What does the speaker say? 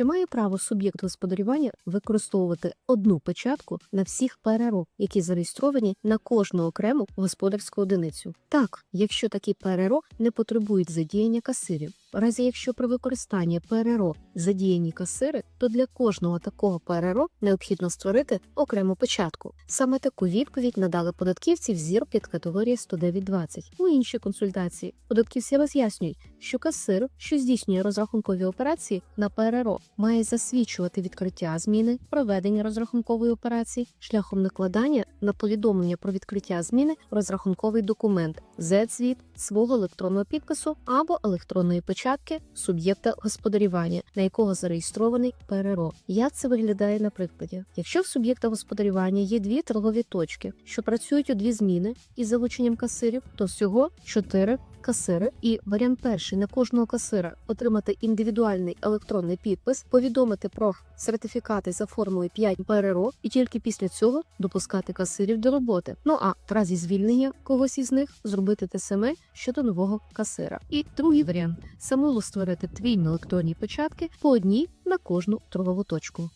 Чи має право суб'єкт господарювання використовувати одну печатку на всіх ПРО, які зареєстровані на кожну окрему господарську одиницю? Так, якщо такі ПРО не потребують задіяння касирів. В разі якщо при використанні ПРО задіяні касири, то для кожного такого ПРО необхідно створити окрему печатку. Саме таку відповідь надали податківці в зір під категорії 109.20. У іншій консультації податківці роз'яснюють, що касир, що здійснює розрахункові операції на ПРО, має засвідчувати відкриття зміни, проведення розрахункової операції шляхом накладання на повідомлення про відкриття зміни розрахунковий документ Z-звіт свого електронного підпису або електронної печатки суб'єкта господарювання, на якого зареєстрований ПРО. Як це виглядає на прикладі? Якщо в суб'єкта господарювання є дві торгові точки, що працюють у дві зміни із залученням касирів, то всього чотири касири. І варіант перший на кожного касира отримати індивідуальний електронний підпис, повідомити про сертифікати за формулою 5 ПРО, і тільки після цього допускати касирів до роботи. Ну а в разі звільнення когось із них зробити те саме щодо нового касира. І другий варіант самому створити дві електронні печатки по одній на кожну торгову точку.